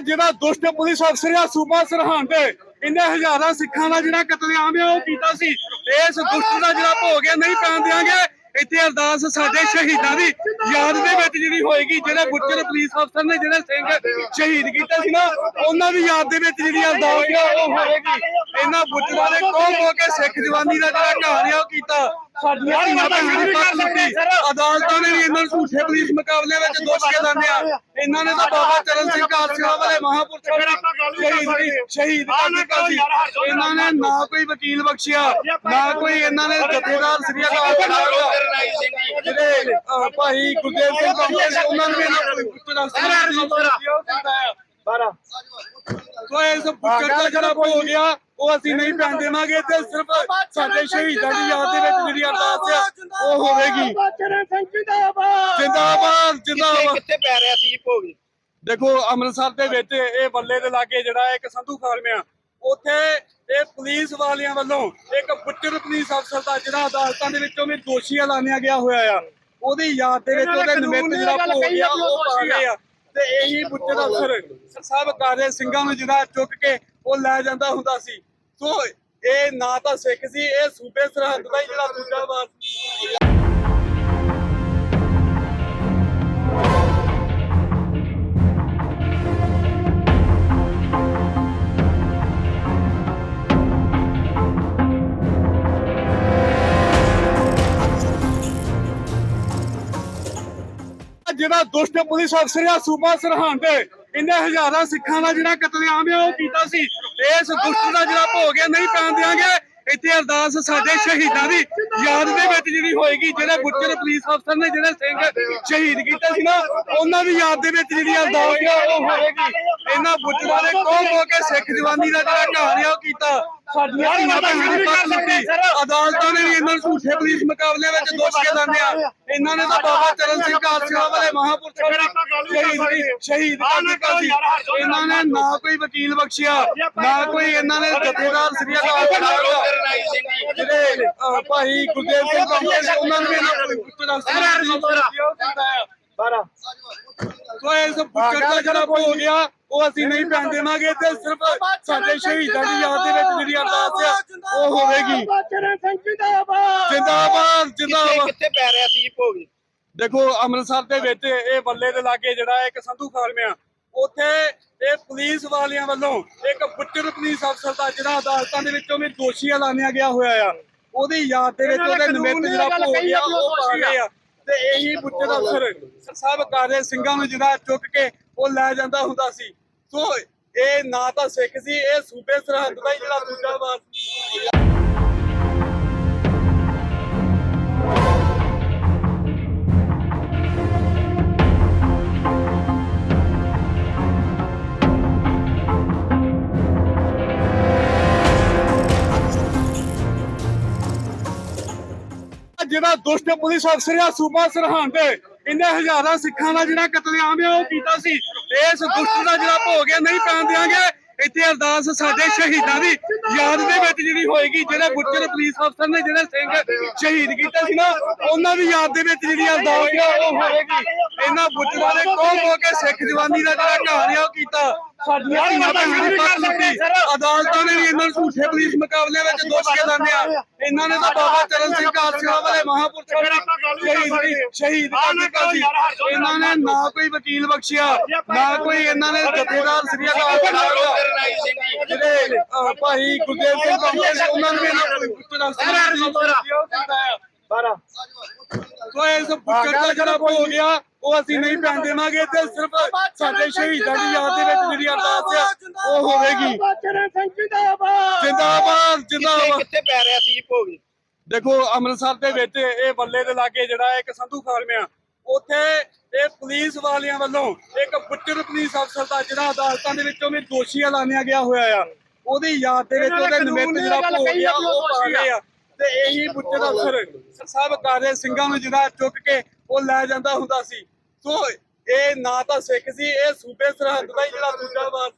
ਜਿਹੜਾ ਦੁਸ਼ਟ ਪੁਲਿਸ ਅਫਸਰ ਆ, ਸੂਬਾ ਸਰਹੰਦ ਇਹਨੇ ਹਜ਼ਾਰਾਂ ਸਿੱਖਾਂ ਦਾ ਜਿਹੜਾ ਕਤਲੇਆਮ ਆ ਉਹ ਕੀਤਾ ਸੀ। ਇਸ ਦੁਸ਼ਟ ਦਾ ਜਿਹੜਾ ਭੋਗ ਹੈ ਨਹੀਂ ਪੈਣ ਦਿਆਂਗੇ। ਇੱਥੇ ਅਰਦਾਸ ਸਾਡੇ ਸ਼ਹੀਦਾਂ ਦੀ ਯਾਦ ਦੇ ਵਿੱਚ ਜਿਹੜੀ ਹੋਏਗੀ, ਜਿਹੜੇ ਬੁੱਚਰ ਪੁਲਿਸ ਅਫਸਰ ਨੇ ਜਿਹੜੇ ਸਿੰਘ ਸ਼ਹੀਦ ਕੀਤੇ ਸੀ ਨਾ, ਉਹਨਾਂ ਦੀ ਯਾਦ ਦੇ ਵਿੱਚ ਜਿਹੜੀ ਅਰਦਾਸ ਆ, ਉਹ ਹੋਏਗੀ। ਇਹਨਾਂ ਬੁੱਚਰਾਂ ਨੇ ਕੋਹ ਹੋ ਕੇ ਸਿੱਖ ਜਵਾਨੀ ਦਾ ਜਿਹੜਾ ਕਹਾਣੀ ਆ, ਉਹ ਕੀਤਾ। ਸਾਡੀਆਂ ਅਦਾਲਤਾਂ ਨੇ ਵੀ ਇਹਨਾਂ ਨੂੰ ਝੂਠੇ ਪੁਲਿਸ ਮੁਕਾਬਲੇ ਵਿੱਚ ਦੋਸ਼ ਕੇ ਦਾਨਿਆ ਇਹਨਾਂ ਨੇ ਤਾਂ ਬਾਬਾ ਚਰਨ ਸਿੰਘ ਕਾਲਸਿਆ ਵਾਲੇ ਮਹਾਪੁਰਸ਼ਾਂ ਨੂੰ ਸ਼ਹੀਦ ਦੀ- ਸ਼ਹੀਦ ਕਰ ਦਿੱਤਾ ਸੀ ਇਹਨਾਂ ਨੇ ਨਾ ਕੋਈ ਵਕੀਲ ਬਖਸ਼ਿਆ ਨਾ ਕੋਈ ਇਹਨਾਂ ਨੇ ਜਥੇਦਾਰ ਸ੍ਰੀ ਅਕਾਲ ਤਖਤ ਜਿਹੜੇ ਭਾਈ ਗੁਰਦੇਵ ਸਿੰਘ ਕੰਪਨੀ ਸੀ ਉਹਨਾਂ ਨੂੰ ਇਹਨਾਂ ਕੋਈ ਪੁੱਤਰ ਬਾਰਾ ਸੋ ਇਸ ਪੁੱਤਰ ਦਾ ਜਿਹੜਾ ਹੋ ਗਿਆ ਉਹ ਅਸੀਂ ਨਹੀਂ ਪੈਣ ਦੇਵਾਂਗੇ ਤੇ ਸਿਰਫ ਸਾਡੇ ਸ਼ਹੀਦਾਂ ਦੀ ਯਾਦ ਦੇ ਵਿੱਚ ਜਿਹੜੀ ਅਰਦਾਸ ਆ ਉਹ ਹੋਵੇਗੀ। ਜਿੰਦਾਬਾਦ ਜਿੰਦਾਬਾਦ। ਕਿੱਥੇ ਪੈ ਰਿਹਾ ਸੀ ਭੋਗ? ਦੇਖੋ ਅੰਮ੍ਰਿਤਸਰ ਦੇ ਵਿੱਚ ਇਹ ਬੱਲੇ ਦੇ ਲਾਗੇ ਜਿਹੜਾ ਇੱਕ ਸੰਧੂ ਫਾਰਮ ਆ ਉੱਥੇ ਇਹ ਪੁਲਿਸ ਵਾਲਿਆਂ ਵੱਲੋਂ ਇੱਕ ਬੁੱਚਰ ਪੁਲਿਸ ਅਫਸਰ ਦਾ ਜਿਹੜਾ ਅਦਾਲਤਾਂ ਦੇ ਵਿੱਚੋਂ ਵੀ ਦੋਸ਼ੀ ਐਲਾਨਿਆ ਗਿਆ ਹੋਇਆ ਆ ਉਹਦੀ ਯਾਦ ਦੇ ਵਿੱਚ ਉਹਦੇ ਨਿਮਿਤ ਜਿਹੜਾ ਭੋਗ ਆ ਉਹ ਪਾ ਗਏ ਆ। ਤੇ ਇਹੀ ਬੁੱਚਰ ਅਫਸਰ ਸਭ ਕਾਰੇ ਸਿੰਘਾਂ ਨੂੰ ਜਿਹੜਾ ਚੁੱਕ ਕੇ ਉਹ ਲੈ ਜਾਂਦਾ ਹੁੰਦਾ ਸੀ? ਸੋ ਇਹ ਨਾ ਤਾਂ ਸਿੱਖ ਸੀ, ਇਹ ਸੂਬੇ ਸਰਹੰਦ ਦਾ ਹੀ ਜਿਹੜਾ ਦੂਜਾ ਵਾਰ ਜਿਹੜਾ ਦੁਸ਼ਟ ਪੁਲਿਸ ਅਫਸਰ ਆ, ਸੂਬਾ ਸਰਹੰਦ, ਇਹਨੇ ਹਜ਼ਾਰਾਂ ਸਿੱਖਾਂ ਦਾ ਜਿਹੜਾ ਕਤਲੇਆਮ ਆ, ਉਹ ਕੀਤਾ ਸੀ। ਇਸ ਦੁਸ਼ਟ ਦਾ ਜਿਹੜਾ ਭੋਗ ਹੈ ਨਹੀਂ ਪੈਣ ਦਿਆਂਗੇ। ਇੱਥੇ ਅਰਦਾਸ ਸਾਡੇ ਸ਼ਹੀਦਾਂ ਦੀ ਯਾਦ ਦੇ ਵਿੱਚ ਜਿਹੜੀ ਹੋਏਗੀ ਜਿਹੜੇ ਬੁੱਚਰ ਪੁਲਿਸ ਅਫਸਰ ਨੇ ਜਿਹੜੇ ਸਿੰਘ ਸ਼ਹੀਦ ਕੀਤੇ ਸੀ ਨਾ ਉਹਨਾਂ ਦੀ ਯਾਦ ਦੇ ਵਿੱਚ ਜਿਹੜੀ ਅਰਦਾਸ ਆ ਉਹ ਹੋਏਗੀ। ਇਹਨਾਂ ਬੁੱਚਰਾਂ ਨੇ ਕੋਹ ਹੋ ਕੇ ਸਿੱਖ ਜਵਾਨੀ ਦਾ ਜਿਹੜਾ ਕਹਾਣੀ ਆ ਉਹ ਕੀਤਾ। ਸਾਡੀਆਂ ਧੀਆਂ ਭੈਣਾਂ ਦੀ ਪੱਤ ਲੁੱਟੀ ਅਦਾਲਤਾਂ ਨੇ ਵੀ ਇਹਨਾਂ ਨੂੰ ਝੂਠੇ ਪੁਲਿਸ ਮੁਕਾਬਲੇ ਵਿੱਚ ਦੋਸ਼ ਕੇ ਦਾਨਿਆ ਇਹਨਾਂ ਨੇ ਤਾਂ ਬਾਬਾ ਚਰਨ ਸਿੰਘ ਕਾਲਸਿਆ ਵਾਲੇ ਮਹਾਪੁਰਸ਼ਾਂ ਸ਼ਹੀਦ ਸ਼ਹੀਦ ਕਰ ਦਿੱਤਾ ਸੀ। ਇਹਨਾਂ ਨੇ ਨਾ ਕੋਈ ਵਕੀਲ ਬਖਸ਼ਿਆ ਨਾ ਕੋਈ ਇਹਨਾਂ ਨੇ ਜਥੇਦਾਰ ਸ੍ਰੀ ਅਕਾਲ ਜਿਹੜੇ ਭਾਈ ਗੁਰਦੇਵ ਸਿੰਘ ਕੰਪਨੀ ਸੀ ਉਹਨਾਂ ਨੂੰ ਵੀ ਇਹਨਾਂ ਕੋਈ ਪੁੱਤਰ ਬਾਰਾ ਸੋ ਇਸ ਪੁੱਤਰ ਦਾ ਜਿਹੜਾ ਹੋ ਗਿਆ ਉਹ ਅਸੀਂ ਨਹੀਂ ਪੈਣ ਦੇਵਾਂਗੇ। ਤੇ ਸਿਰਫ ਸਾਡੇ ਸ਼ਹੀਦਾਂ ਦੀ ਯਾਦ ਦੇ ਵਿੱਚ ਜਿਹੜੀ ਅਰਦਾਸ ਆ ਉਹ ਹੋਵੇਗੀ। ਜਿੰਦਾਬਾਦ ਜਿੰਦਾਬਾਦ। ਕਿੱਥੇ ਪੈ ਰਿਹਾ ਸੀ ਭੋਗ? ਦੇਖੋ ਅੰਮ੍ਰਿਤਸਰ ਦੇ ਵਿੱਚ ਇਹ ਬੱਲੇ ਦੇ ਲਾਗੇ ਜਿਹੜਾ ਇੱਕ ਸੰਧੂ ਫਾਰਮ ਆ ਉੱਥੇ ਇਹ ਪੁਲਿਸ ਵਾਲਿਆਂ ਵੱਲੋਂ ਇੱਕ ਬੁੱਚਰ ਪੁਲਿਸ ਅਫਸਰ ਦਾ ਜਿਹੜਾ ਅਦਾਲਤਾਂ ਦੇ ਵਿੱਚੋਂ ਵੀ ਦੋਸ਼ੀ ਐਲਾਨਿਆ ਗਿਆ ਹੋਇਆ ਆ। ਉਹਦੀ ਯਾਦ ਦੇ ਵਿੱਚ ਉਹਦੇ ਨਿਮਿਤ ਜਿਹੜਾ ਭੋਗ ਉਹ ਪਾ ਗਏ ਆ। ਤੇ ਇਹੀ ਬੁੱਚਰ ਅਫਸਰ ਸਭ ਕਾਰੇ ਸਿੰਘਾਂ ਨੂੰ ਜਿਹੜਾ ਚੁੱਕ ਕੇ ਉਹ ਲੈ ਜਾਂਦਾ ਹੁੰਦਾ ਸੀ। ਸੋ ਇਹ ਨਾ ਤਾਂ ਸਿੱਖ ਸੀ ਇਹ ਸੂਬੇ ਸਰਹੰਦ ਦਾ ਹੀ ਜਿਹੜਾ ਦੂਜਾ ਵਾਰ ਜਿਹੜਾ ਦੁਸ਼ਟ ਪੁਲਿਸ ਅਫਸਰ ਆ, ਸੂਬਾ ਸਰਹੰਦ ਇਹਨੇ ਹਜ਼ਾਰਾਂ ਸਿੱਖਾਂ ਦਾ ਜਿਹੜਾ ਕਤਲੇਆਮ ਆ, ਉਹ ਕੀਤਾ ਸੀ। ਇਸ ਦੁਸ਼ਟ ਦਾ ਜਿਹੜਾ ਭੋਗ ਹੈ ਨਹੀਂ ਪੈਣ ਦਿਆਂਗੇ। ਇੱਥੇ ਅਰਦਾਸ ਸਾਡੇ ਸ਼ਹੀਦਾਂ ਦੀ ਯਾਦ ਦੇ ਵਿੱਚ ਜਿਹੜੀ ਹੋਏਗੀ, ਜਿਹੜੇ ਬੁੱਚਰ ਪੁਲਿਸ ਅਫਸਰ ਨੇ, ਜਿਹੜੇ ਸਿੰਘ ਸ਼ਹੀਦ ਕੀਤੇ ਸੀ ਨਾ, ਉਹਨਾਂ ਦੀ ਯਾਦ ਦੇ ਵਿੱਚ ਜਿਹੜੀ ਅਰਦਾਸ ਆ, ਉਹ ਹੋਏਗੀ। ਇਹਨਾਂ ਬੁੱਚਰਾਂ ਨੇ ਕੋਹ ਹੋ ਕੇ ਸਿੱਖ ਜਵਾਨੀ ਦਾ ਜਿਹੜਾ ਕਹਾਣੀ ਆ, ਉਹ ਕੀਤਾ। ਸਾਡੀਆਂ ਅਦਾਲਤਾਂ ਨੇ ਵੀ ਇਹਨਾਂ ਨੂੰ ਝੂਠੇ ਪੁਲਿਸ ਮੁਕਾਬਲੇ ਵਿੱਚ ਦੋਸ਼ ਕੇ ਦਾਨਿਆ ਇਹਨਾਂ ਨੇ ਤਾਂ ਬਾਬਾ ਚਰਨ ਸਿੰਘ ਕਾਲਸਿਆ ਵਾਲੇ ਮਹਾਪੁਰਸ਼ਾਂ ਨੂੰ ਸ਼ਹੀਦ ਦੀ- ਸ਼ਹੀਦ ਕਰ ਦਿੱਤਾ ਇਹਨਾਂ ਨੇ ਨਾ ਕੋਈ ਵਕੀਲ ਬਖਸ਼ਿਆ ਨਾ ਕੋਈ ਇਹਨਾਂ ਨੇ ਜਥੇਦਾਰ ਸ੍ਰੀ ਅਕਾਲ ਜਿਹੜੇ ਭਾਈ ਗੁਰਦੇਵ ਸਿੰਘ ਕੰਪਨੀ ਸੀ ਉਹਨਾਂ ਨੂੰ ਵੀ ਇਹਨਾਂ ਕੋਈ ਪੁੱਤਰ ਬਾਰਾ ਸੋ ਇਸ ਪੁੱਤਰ ਦਾ ਜਿਹੜਾ ਹੋ ਗਿਆ ਉਹ ਅਸੀਂ ਨਹੀਂ ਪੈਣ ਦੇਵਾਂਗੇ ਤੇ ਸਿਰਫ ਸਾਡੇ ਸ਼ਹੀਦਾਂ ਦੀ ਯਾਦ ਦੇ ਵਿੱਚ ਜਿਹੜੀ ਅਰਦਾਸ ਆ। ਉਹ ਹੋਵੇਗੀ। ਜਿੰਦਾਬਾਦ ਜਿੰਦਾਬਾਦ। ਕਿੱਥੇ ਪੈ ਰਿਹਾ ਸੀ ਭੋਗ? ਦੇਖੋ ਅੰਮ੍ਰਿਤਸਰ ਦੇ ਵਿੱਚ ਇਹ ਬੱਲੇ ਦੇ ਲਾਗੇ ਜਿਹੜਾ ਇੱਕ ਸੰਧੂ ਫਾਰਮ ਆ ਉੱਥੇ ਇਹ ਪੁਲਿਸ ਵਾਲਿਆਂ ਵੱਲੋਂ ਇੱਕ ਬੁੱਚਰ ਪੁਲਿਸ ਅਫਸਰ ਦਾ ਜਿਹੜਾ ਅਦਾਲਤਾਂ ਦੇ ਵਿੱਚੋਂ ਵੀ ਦੋਸ਼ੀ ਐਲਾਨਿਆ ਗਿਆ ਹੋਇਆ ਆ। ਉਹਦੀ ਯਾਦ ਦੇ ਵਿੱਚ ਉਹਦੇ ਨਿਮਿਤ ਜਿਹੜਾ ਭੋਗ ਆ ਉਹ ਪਾ ਆ। ਤੇ ਇਹੀ ਬੁੱਚਰ ਅਫਸਰ ਸਭ ਕਾਰੇ ਸਿੰਘਾਂ ਨੂੰ ਜਿਹੜਾ ਚੁੱਕ ਕੇ ਉਹ ਲੈ ਜਾਂਦਾ ਹੁੰਦਾ ਸੀ। ਸੋ ਇਹ ਨਾ ਤਾਂ ਸਿੱਖ ਸੀ, ਇਹ ਸੂਬੇ ਸਰਹੰਦ ਦਾ ਹੀ ਜਿਹੜਾ ਦੂਜਾ ਵਾਸ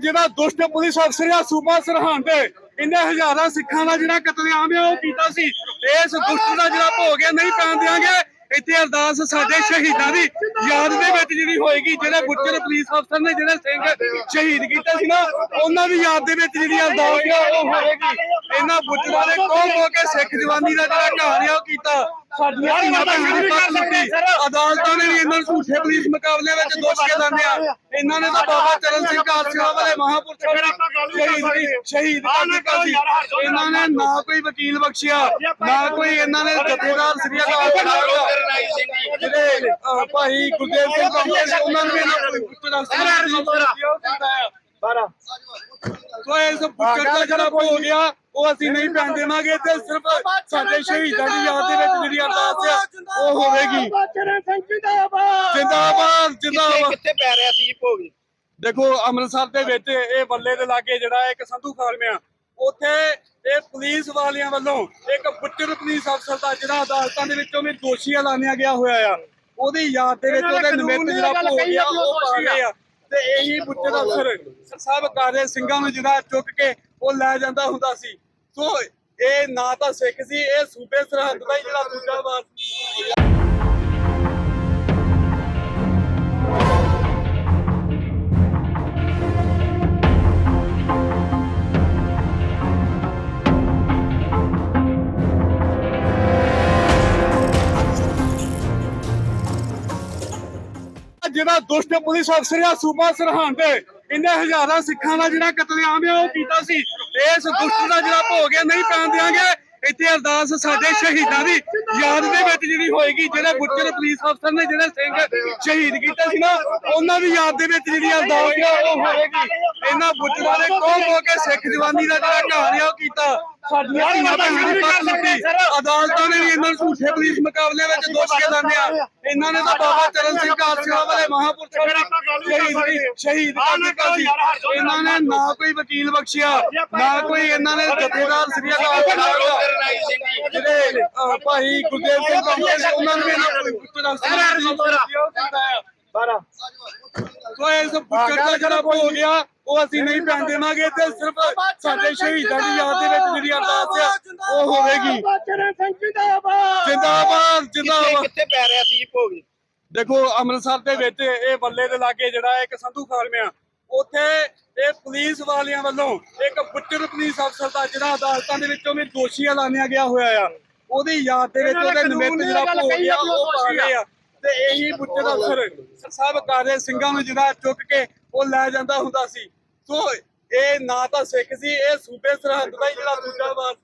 ਜਿਹੜਾ ਦੁਸ਼ਟ ਪੁਲਿਸ ਅਫਸਰ ਆ, ਸੂਬਾ ਸਰਹੰਦ ਇਹਨੇ ਹਜ਼ਾਰਾਂ ਸਿੱਖਾਂ ਦਾ ਜਿਹੜਾ ਕਤਲੇਆਮ ਆ, ਉਹ ਕੀਤਾ ਸੀ। ਇਸ ਦੁਸ਼ਟ ਦਾ ਜਿਹੜਾ ਭੋਗ ਹੈ ਨਹੀਂ ਪੈਣ ਦਿਆਂਗੇ। ਇੱਥੇ ਅਰਦਾਸ ਸਾਡੇ ਸ਼ਹੀਦਾਂ ਦੀ ਯਾਦ ਦੇ ਵਿੱਚ ਜਿਹੜੀ ਹੋਏਗੀ, ਜਿਹੜੇ ਬੁੱਚਰ ਪੁਲਿਸ ਅਫਸਰ ਨੇ ਜਿਹੜੇ ਸਿੰਘ ਸ਼ਹੀਦ ਕੀਤੇ ਸੀ ਨਾ, ਉਹਨਾਂ ਦੀ ਯਾਦ ਦੇ ਵਿੱਚ ਜਿਹੜੀ ਅਰਦਾਸ ਆ ਉਹ ਹੋਏਗੀ। ਇਹਨਾਂ ਬੁੱਚਰਾਂ ਨੇ ਕੋਹ ਹੋ ਕੇ ਸਿੱਖ ਜਵਾਨੀ ਦਾ ਜਿਹੜਾ ਘਾਣ ਆ, ਉਹ ਕੀਤਾ। ਸਾਡੀਆਂ ਧੀਆਂ ਭੈਣਾਂ ਦੀ ਅਦਾਲਤਾਂ ਨੇ ਵੀ ਇਹਨਾਂ ਨੂੰ ਝੂਠੇ ਪੁਲਿਸ ਮੁਕਾਬਲੇ ਵਿੱਚ ਦੋਸ਼ ਕੇ ਲਾਉਂਦੇ ਆ। ਇਹਨਾਂ ਨੇ ਤਾਂ ਬਾਬਾ ਚਰਨ ਸਿੰਘ ਕਾਲਸਾ ਵਾਲੇ ਮਹਾਂਪੁਰਸ਼ਾਂ ਨੂੰ ਸ਼ਹੀਦ ਕਰ ਦਿੱਤਾ ਸੀ ਇਹਨਾਂ ਨੇ ਨਾ ਕੋਈ ਵਕੀਲ ਬਖਸ਼ਿਆ ਨਾ ਕੋਈ ਇਹਨਾਂ ਨੇ ਜਥੇਦਾਰ ਸ੍ਰੀ ਅਕਾਲ ਤਖਤ ਜਿਹੜੇ ਭਾਈ ਗੁਰਦੇਵ ਸਿੰਘ ਕੰਗੇ ਨੇ ਉਹਨਾਂ ਨੇ ਇਹਨਾਂ ਨੂੰ ਪੁੱਛਣਾ ਸੋ ਇਸ ਪੁੱਛਣ ਦਾ ਜਿਹੜਾ ਹੋ ਗਿਆ। ਉਹ ਅਸੀਂ ਨਹੀਂ ਪੈਣ ਦੇਵਾਂਗੇ ਤੇ ਸਿਰਫ ਸਾਡੇ ਸ਼ਹੀਦਾਂ ਦੀ ਯਾਦ ਦੇ ਵਿੱਚ ਜਿਹੜੀ ਅਰਦਾਸ ਆ ਉਹ ਹੋਵੇਗੀ। ਜਿੰਦਾਬਾਦ। ਜਿੰਦਾਬਾਦ ਕਿੱਥੇ ਪੈ ਰਿਹਾ ਸੀ ਜੀ ਭੋਗ? ਦੇਖੋ ਅੰਮ੍ਰਿਤਸਰ ਦੇ ਵਿੱਚ ਇਹ ਬੱਲੇ ਦੇ ਲਾਗੇ ਜਿਹੜਾ ਇੱਕ ਸੰਧੂ ਫਾਰਮ ਆ ਉੱਥੇ ਇਹ ਪੁਲਿਸ ਵਾਲਿਆਂ ਵੱਲੋਂ ਇੱਕ ਬੁੱਚਰ ਪੁਲਿਸ ਅਫਸਰ ਦਾ ਜਿਹੜਾ ਅਦਾਲਤਾਂ ਦੇ ਵਿੱਚੋਂ ਵੀ ਦੋਸ਼ੀ ਐਲਾਨਿਆ ਗਿਆ ਹੋਇਆ ਆ ਉਹਦੀ ਯਾਦ ਦੇ ਵਿੱਚ ਉਹਦੇ ਨਿਮਿਤ ਜਿਹੜਾ ਭੋਗ ਆ ਉਹ ਪਾ ਰਹੇ ਆ। ਤੇ ਇਹੀ ਬੁੱਚਰ ਅਫਸਰ ਸਭ ਕਾਰੇ ਸਿੰਘਾਂ ਨੂੰ ਜਿਹੜਾ ਚੁੱਕ ਕੇ ਉਹ ਲੈ ਜਾਂਦਾ ਹੁੰਦਾ ਸੀ। ਸੋ ਇਹ ਨਾ ਤਾਂ ਸਿੱਖ ਸੀ, ਇਹ ਸੂਬੇ ਸਰਹੰਦ ਦਾ ਹੀ ਜਿਹੜਾ ਦੂਜਾ ਵਾਰ ਜਿਹੜਾ ਦੁਸ਼ਟ ਪੁਲਿਸ ਅਫਸਰ ਆ ਸੂਬਾ ਸਰਹੰਦ। ਇਹਨੇ ਹਜ਼ਾਰਾਂ ਸਿੱਖਾਂ ਦਾ ਜਿਹੜਾ ਕਤਲੇਆਮ ਆ ਉਹ ਕੀਤਾ ਸੀ। ਇਸ ਦੁਸ਼ਟ ਦਾ ਜਿਹੜਾ ਭੋਗ ਹੈ, ਨਹੀਂ ਪੈਣ ਦਿਆਂਗੇ। ਇੱਥੇ ਅਰਦਾਸ ਸਾਡੇ ਸ਼ਹੀਦਾਂ ਦੀ ਯਾਦ ਦੇ ਵਿੱਚ ਜਿਹੜੀ ਹੋਏਗੀ, ਜਿਹੜੇ ਬੁੱਚਰ ਪੁਲਿਸ ਅਫਸਰ ਨੇ, ਜਿਹੜੇ ਸਿੰਘ ਸ਼ਹੀਦ ਕੀਤੇ ਸੀ ਨਾ, ਉਹਨਾਂ ਦੀ ਯਾਦ ਦੇ ਵਿੱਚ ਜਿਹੜੀ ਅਰਦਾਸ ਆ ਉਹ ਹੋਏਗੀ। ਇਹਨਾਂ ਬੁੱਚਰਾਂ ਨੇ ਕੋਹ ਹੋ ਕੇ ਸਿੱਖ ਜਵਾਨੀ ਦਾ ਜਿਹੜਾ ਘਾਣ ਆ ਉਹ ਕੀਤਾ। ਸਾਡੀਆਂ ਧੀਆਂ ਭੈਣਾਂ ਦੀ ਪੱਤ ਲੁੱਟੀ ਅਦਾਲਤਾਂ ਨੇ ਵੀ ਇਹਨਾਂ ਨੂੰ ਝੂਠੇ ਪੁਲਿਸ ਮੁਕਾਬਲੇ ਵਿੱਚ ਦੋਸ਼ ਲਾਉਂਦੇ ਆ। ਇਹਨਾਂ ਨੇ ਤਾਂ ਬਾਬਾ ਚਰਨ ਸਿੰਘ ਕਾਲਸਾ ਵਾਲੇ ਮਹਾਂਪੁਰਸ਼ਾਂ ਸ਼ਹੀਦ ਕਰ ਦਿੱਤਾ ਇਹਨਾਂ ਨੇ ਨਾ ਕੋਈ ਵਕੀਲ ਬਖਸ਼ਿਆ ਨਾ ਕੋਈ ਇਹਨਾਂ ਨੇ ਜਥੇਦਾਰ ਸ੍ਰੀ ਅਕਾਲ ਜਿਹੜੇ ਭਾਈ ਗੁਰਦੇਵ ਸਿੰਘ ਉਹਨਾਂ ਨੂੰ ਵੀ ਇਹਨਾਂ ਨੂੰ ਪੁੱਛਣਾ ਸੋ ਇਸ ਪੁੱਛਣ ਦਾ ਜਿਹੜਾ ਹੋ ਗਿਆ। ਉਹ ਅਸੀਂ ਨਹੀਂ ਪੈਣ ਦੇਵਾਂਗੇ ਤੇ ਸਿਰਫ ਸਾਡੇ ਸ਼ਹੀਦਾਂ ਦੀ ਯਾਦ ਦੇ ਵਿੱਚ ਜਿਹੜੀ ਅਰਦਾਸ ਆ ਉਹ ਹੋਵੇਗੀ। ਜਿੰਦਾਬਾਦ। ਜਿੰਦਾਬਾਦ ਕਿੱਥੇ ਪੈ ਰਿਹਾ ਸੀ ਭੋਗ? ਦੇਖੋ ਅੰਮ੍ਰਿਤਸਰ ਦੇ ਵਿੱਚ ਇਹ ਬੱਲੇ ਦੇ ਲਾਗੇ ਜਿਹੜਾ ਇੱਕ ਸੰਧੂ ਫਾਰਮ ਆ ਉੱਥੇ ਇਹ ਪੁਲਿਸ ਵਾਲਿਆਂ ਵੱਲੋਂ ਇੱਕ ਬੁੱਚਰ ਪੁਲਿਸ ਅਫਸਰ ਦਾ ਜਿਹੜਾ ਅਦਾਲਤਾਂ ਦੇ ਵਿੱਚੋਂ ਵੀ ਦੋਸ਼ੀ ਐਲਾਨਿਆ ਗਿਆ ਹੋਇਆ ਆ। ਉਹਦੀ ਯਾਦ ਦੇ ਵਿੱਚ ਉਹਦੇ ਨਿਮਿਤ ਜਿਹੜਾ ਭੋਗ ਆ ਉਹ ਪਾ ਰਹੇ ਆ। ਤੇ ਇਹੀ ਬੁੱਚਰ ਅਫਸਰ ਸਭ ਕਾਰੇ ਸਿੰਘਾਂ ਨੂੰ ਜਿਹੜਾ ਚੁੱਕ ਕੇ ਉਹ ਲੈ ਜਾਂਦਾ ਹੁੰਦਾ ਸੀ। ਸੋ ਇਹ ਨਾ ਤਾਂ ਸਿੱਖ ਸੀ, ਇਹ ਸੂਬੇ ਸਰਹੰਦ ਦਾ ਹੀ ਜਿਹੜਾ ਦੂਜਾ ਵਾਰ